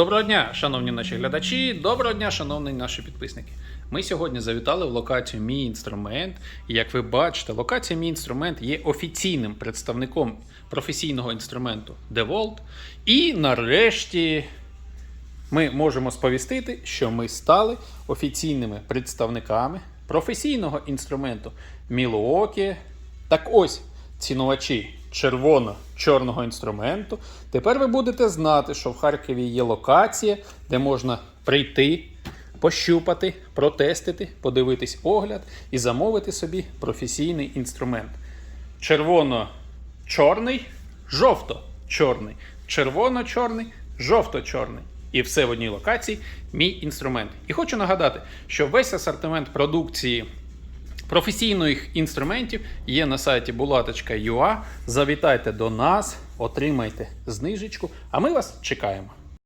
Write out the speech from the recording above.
Доброго дня, шановні наші глядачі, доброго дня, шановні наші підписники. Ми сьогодні завітали в локацію Мій інструмент. І як ви бачите, локація Мій інструмент є офіційним представником професійного інструменту DeWalt. І нарешті ми можемо сповістити, що ми стали офіційними представниками професійного інструменту Milwaukee. Так ось, цінувачі червоно-чорного інструменту. Тепер ви будете знати, що в Харкові є локація, де можна прийти, пощупати, протестити, подивитись огляд і замовити собі професійний інструмент. Червоно-чорний, жовто-чорний, червоно-чорний, жовто-чорний. І все в одній локації мій інструмент. І хочу нагадати, що весь асортимент продукції професійних інструментів є на сайті bulata.ua. Завітайте до нас, отримайте знижечку, а ми вас чекаємо.